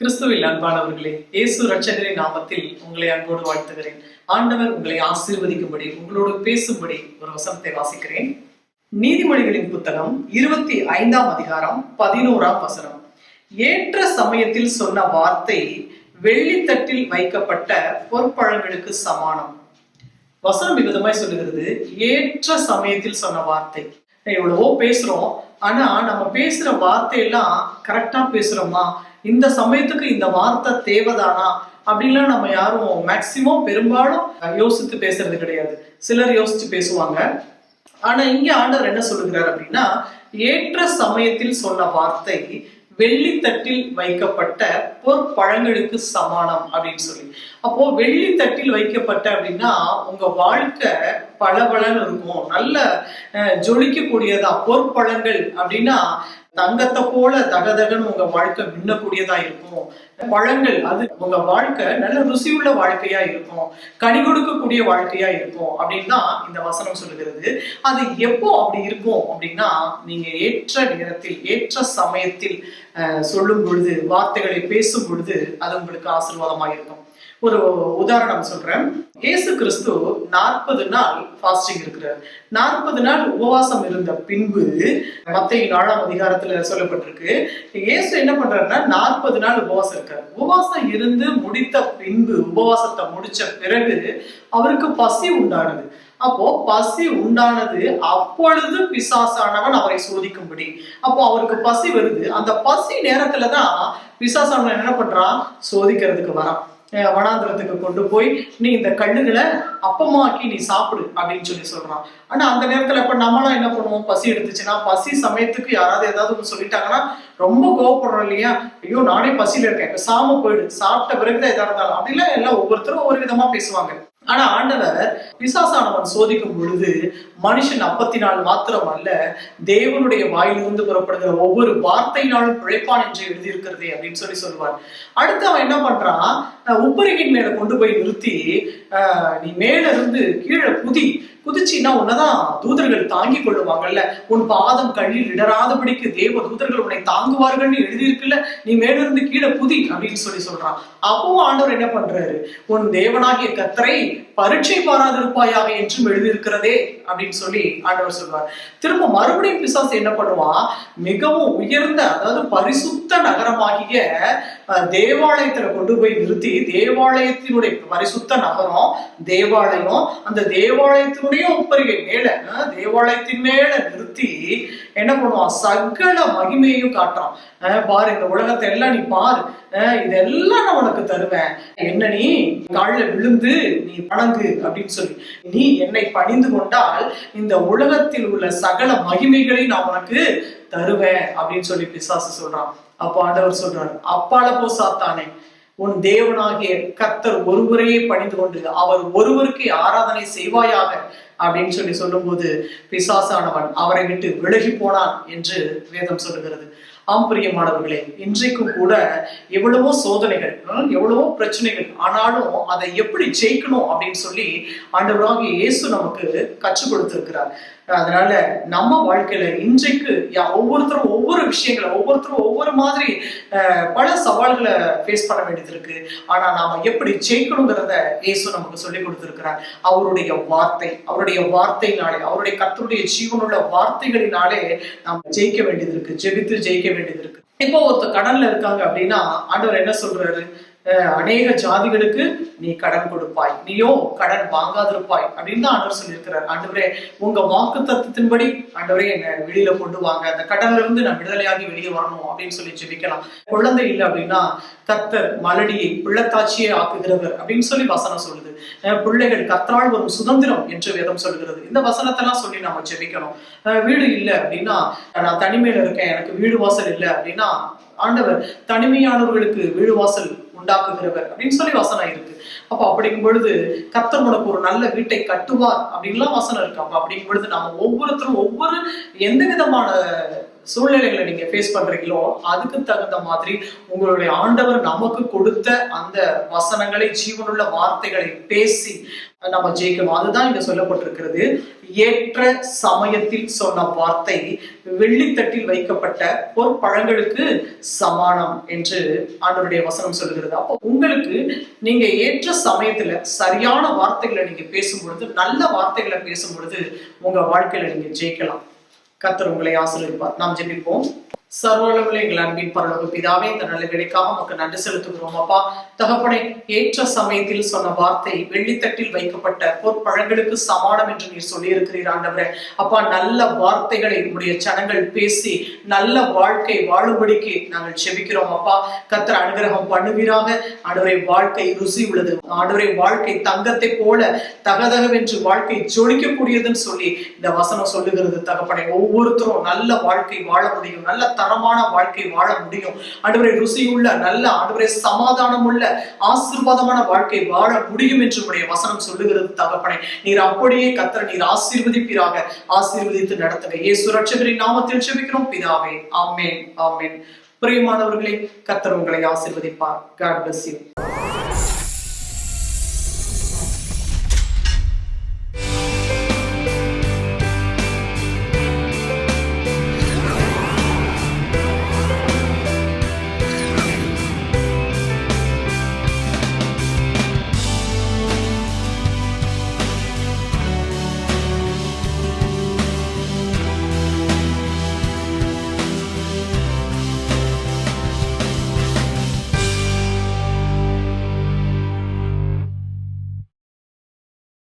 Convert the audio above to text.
கிறிஸ்துவில் அன்பானவர்களே இயேசு ரட்சகரின் நாமத்தில் உங்களை அன்போடு வாழ்த்துகிறேன். ஆண்டவர் உங்களை ஆசீர்வதிக்கும்படி உங்களோடு பேசும்படி ஒரு வசனத்தை வாசிக்கிறேன். நீதிமொழிகளின் புத்தகம் இருபத்தி ஐந்தாம் அதிகாரம் பதினோராம் வசனம். ஏற்ற சமயத்தில் சொன்ன வார்த்தை வெள்ளித்தட்டில் வைக்கப்பட்ட பொற்பழங்களுக்கு சமானம். வசனம் விதமாய் சொல்லுகிறது ஏற்ற சமயத்தில் சொன்ன வார்த்தை. எவ்வளவோ பேசுறோம் ஆனா நம்ம பேசுற வார்த்தையெல்லாம் கரெக்டா பேசுறோமா? இந்த சமயத்துக்கு இந்த வார்த்தை தேவைதானா? அப்படின்லாம் நம்ம யாரும் மேக்சிமம் பெரும்பாலும் யோசித்து பேசுறது கிடையாது. சிலர் யோசிச்சு பேசுவாங்க. ஆனா இங்க ஆண்டவர் என்ன சொல்லுகிறார் அப்படின்னா ஏற்ற சமயத்தில் சொன்ன வார்த்தை வெள்ளித்தட்டில் வைக்கப்பட்ட பொற்பழங்களுக்கு சமானம் அப்படின்னு சொல்லி. அப்போ வெள்ளித்தட்டில் வைக்கப்பட்ட அப்படின்னா உங்க வாழ்க்கை பளபளன்னு இருக்கும். நல்ல ஜொலிக்கக்கூடியதா பொற்பழங்கள் அப்படின்னா தங்கத்தை போல தகதகன்னு உங்க வாழ்க்கை மின்னக்கூடியதா இருக்கும். பழங்கள் அது உங்க வாழ்க்கை நல்ல ருசியுள்ள வாழ்க்கையா இருக்கும். கனி கொடுக்கக்கூடிய வாழ்க்கையா இருக்கும் அப்படின்னு தான் இந்த வசனம் சொல்லுகிறது. அது எப்போ அப்படி இருக்கும் அப்படின்னா நீங்க ஏற்ற நேரத்தில் ஏற்ற சமயத்தில் சொல்லும் பொழுது வார்த்தைகளை பேசும் பொழுது அது உங்களுக்கு ஆசீர்வாதமாக இருக்கும் ஒரு உதாரணம் சொல்றேன். இயேசு கிறிஸ்து நாற்பது நாள் ஃபாஸ்டிங் இருக்கிறார். நாற்பது நாள் உபவாசம் இருந்த பின்பு மத்திய நாலாம் அதிகாரத்துல சொல்லப்பட்டிருக்கு. இயேசு என்ன பண்றாருன்னா நாற்பது நாள் உபவாசம் இருக்கார். உபவாசம் இருந்து முடித்த பின்பு உபவாசத்தை முடிச்ச பிறகு அவருக்கு பசி உண்டானது. அப்போ பசி உண்டானது அப்பொழுது பிசாசானவன் அவரை சோதிக்கும்படி. அப்போ அவருக்கு பசி வருது. அந்த பசி நேரத்துலதான் பிசாசானவன் என்ன பண்றான்? சோதிக்கிறதுக்கு வரான். வனாந்திரத்துக்கு கொண்டு போய் நீ இந்த கல்லுகளை அப்பமாக்கி நீ சாப்பிடு அப்படின்னு சொல்லி சொல்றான். ஆனா அந்த நேரத்துல இப்ப நம்மளாம் என்ன பண்ணுவோம்? பசி எடுத்துச்சுன்னா பசி சமயத்துக்கு யாராவது ஏதாவது ஒண்ணு சொல்லிட்டாங்கன்னா ரொம்ப கோவப்படுறோம் இல்லையா? ஐயோ நானே பசியில இருக்கேன். இப்ப சாம போயிடு. சாப்பிட்ட பிறகுதான் எதா இருந்தாலும். அப்படிலாம் எல்லாம் ஒவ்வொருத்தரும் ஒவ்வொரு விதமா பேசுவாங்க. ஆனா ஆண்டவர் பிசாசானவன் சோதிக்கும் பொழுது மனுஷன் அப்பத்தினால் மாத்திரம் அல்ல தேவனுடைய வாயிலிருந்து புறப்படுகிற ஒவ்வொரு வார்த்தையினாலும் பிழைப்பான் என்று எழுதியிருக்கிறதே அப்படின்னு சொல்லி சொல்லுவார். அடுத்து அவன் என்ன பண்றான்? அஹ் மேல கொண்டு போய் நிறுத்தி நீ மேல இருந்து கீழே குதி குதிச்சின்னா உன்னதான் தூதர்கள் தாங்கி கொள்ளுவாங்கல்ல. உன் பாதம் கண்ணில் இடராதபடிக்கு தேவ தூதர்கள் உன்னை தாங்குவார்கள்னு எழுதியிருக்குல்ல. நீ மேலிருந்து கீழே புதி அப்படின்னு சொல்லி சொல்றான். அப்பவும் ஆண்டவர் என்ன பண்றாரு? உன் தேவனாகிய கத்தரை பரீட்சை பாராதிருப்பாயாக என்றும் எழுதியிருக்கிறதே அப்படின்னு சொல்லி ஆண்டவர் சொல்வார் திரும்ப மறுபடியும் பிசாசு என்ன பண்ணுவான்? மிகவும் உயர்ந்த அதாவது பரிசுத்த நகரமாகிய தேவாலயத்துல கொண்டு போய் நிறுத்தி தேவாலயத்தினுடைய பரிசுத்த நகரம் தேவாலயம் அந்த தேவாலயத்தினுடைய உப்பரிகை மேல தேவாலயத்தின் மேல நிறுத்தி என்ன பண்ணுவான்? சகல மகிமையும் காட்டுறான். பாரு இந்த உலகத்தை எல்லாம் நீ பாரு. இதெல்லாம் நான் உனக்கு தருவேன். என்ன நீ? காலில் விழுந்து நீ வணங்கு அப்படின்னு சொல்லி. நீ என்னை பணிந்து கொண்டால் இந்த உலகத்தில் உள்ள சகல மகிமைகளை நான் உனக்கு தருவேன் அப்படின்னு சொல்லி பிசாசு சொல்றான். அப்போ ஆண்டவர் சொல்றார் அப்பால சாத்தானே உன் தேவனாகிய கத்தர் ஒருவரையே பணிந்து கொண்டு அவர் ஒருவருக்கு ஆராதனை செய்வாயாக? அப்படின்னு சொல்லி சொல்லும்போது பிசாசானவன் அவரை விட்டு விலகி போனான் என்று வேதம் சொல்லுகிறது. ஆம் பிரியமானவர்களே இன்றைக்கும் கூட எவ்வளவோ சோதனைகள் எவ்வளவோ பிரச்சனைகள் ஆனாலும் அதை எப்படி ஜெயிக்கணும் அப்படின்னு சொல்லி ஆண்டவராகிய இயேசு நமக்கு கற்றுக் கொடுத்திருக்கிறார். அதனால நம்ம வாழ்க்கையில இன்றைக்கு யா- ஒவ்வொருத்தரும் ஒவ்வொரு விஷயங்களை ஒவ்வொருத்தரும் ஒவ்வொரு மாதிரி பல சவால்களை ஃபேஸ் பண்ண வேண்டியது இருக்கு. ஆனா நாம எப்படி ஜெயிக்கணுங்கிறத இயேசு நமக்கு சொல்லி கொடுத்திருக்கிறார். அவருடைய வார்த்தை அவருடைய வார்த்தையினாலே அவருடைய கத்தருடைய ஜீவனுள்ள வார்த்தைகளினாலே நாம் ஜெயிக்க வேண்டியது இருக்கு. ஜெபித்து ஜெயிக்க வேண்டியது இருக்கு. இப்போ ஒருத்தர் கடல்ல இருக்காங்க அப்படின்னா ஆண்டவர் என்ன சொல்றாரு? அநேக ஜாதிகளுக்கு நீ கடன் கொடுப்பாய். நீயோ கடன் வாங்காதிருப்பாய் அப்படின்னு தான் ஆண்டவர் சொல்லியிருக்கிறார். ஆண்டவரே உங்க வாக்கு தத்துவத்தின்படி ஆண்டவரே என்ன வெளியில கொண்டு வாங்க. அந்த கடன்ல இருந்து நான் விடுதலையாகி வெளியே வரணும் அப்படின்னு சொல்லி ஜெபிக்கலாம். குழந்தை இல்லை அப்படின்னா கத்தர் மலடியை பிள்ளத்தாட்சியே ஆக்குகிறவர் அப்படின்னு சொல்லி வசனம் சொல்லுது. பிள்ளைகள் கத்தரால் வரும் சுதந்திரம் என்று வேதம் சொல்கிறது இந்த வசனத்தெல்லாம் சொல்லி நம்ம ஜெபிக்கணும். வீடு இல்லை அப்படின்னா நான் தனிமையில இருக்கேன் எனக்கு வீடு வாசல் இல்லை அப்படின்னா ஆண்டவர் தனிமையானவர்களுக்கு வீடு வாசல் உண்டாக்குகிறவர் அப்படின்னு சொல்லி வசனம் இருக்கு. அப்ப அப்படிங்கும் பொழுது கத்தர் உனக்கு ஒரு நல்ல வீட்டை கட்டுவார் அப்படின்லாம் வசனம் இருக்கு. அப்ப அப்படிங்கும் பொழுது நாம ஒவ்வொருத்தரும் ஒவ்வொரு எந்த விதமான சூழ்நிலைகளை நீங்க ஃபேஸ் பண்றீங்களோ அதுக்கு தகுந்த மாதிரி உங்களுடைய ஆண்டவர் நமக்கு கொடுத்த அந்த வசனங்களை ஜீவனுள்ள வார்த்தைகளை பேசி நம்ம ஜெயிக்கணும். அதுதான் இங்க சொல்லப்பட்டிருக்கிறது. ஏற்ற சமயத்தில் சொன்ன வார்த்தை வெள்ளித்தட்டில் வைக்கப்பட்ட பொற்பழங்களுக்கு சமானம் என்று ஆண்டவருடைய வசனம் சொல்கிறது அப்போ உங்களுக்கு நீங்க ஏற்ற சமயத்துல சரியான வார்த்தைகளை நீங்க பேசும் பொழுது நல்ல வார்த்தைகளை பேசும் பொழுது உங்க வாழ்க்கையில நீங்க ஜெயிக்கலாம். கத்தர் உங்களை ஆசீர்வதிப்பார். நாம் ஜெபிப்போம். சர்வளவுல எங்கள் அன்பின் பரலோக பிதாவே இந்த நல்ல கிடைக்காம உமக்கு நன்றி செலுத்துகிறோம். அப்பா தகப்பனை ஏற்ற சமயத்தில் சொன்ன வார்த்தை வெள்ளித்தட்டில் வைக்கப்பட்ட பொற்பழங்களுக்கு சமானம் என்று நீர் சொல்லியிருக்கிறீர் ஆண்டவரே. அப்பா நல்ல வார்த்தைகளை உங்களுடைய ஜனங்கள் பேசி நல்ல வாழ்க்கை வாழும்படிக்கு நாங்கள் செபிக்கிறோம் அப்பா கத்தர் அனுகிரகம் பண்ணுவீராக. ஆண்டவரை வாழ்க்கை ருசி உள்ளது. ஆண்டவரை வாழ்க்கை தங்கத்தை போல தகதகவென்று வாழ்க்கை ஜொலிக்கக்கூடியதுன்னு சொல்லி இந்த வசனம் சொல்லுகிறது தகப்பனை. ஒவ்வொருத்தரும் நல்ல வாழ்க்கை வாழ முடியும். நல்ல தரமான வாழ்க்கை வாழ முடியும். ஆண்டவரை ருசியுள்ள நல்ல ஆண்டவரை சமாதானம் உள்ள ஆசீர்வாதமான வாழ்க்கை வாழ முடியும் என்று உடைய வசனம் சொல்லுகிறது தகப்பனே. நீர் அப்படியே கத்திர நீர் ஆசீர்வதிப்பீராக. ஆசீர்வதித்து நடத்துக ஏ சுரட்சகரின் நாமத்தில் செபிக்கிறோம். பிதாவே ஆமேன் ஆமேன். பிரியமானவர்களே கத்தர் உங்களை ஆசீர்வதிப்பார். God bless you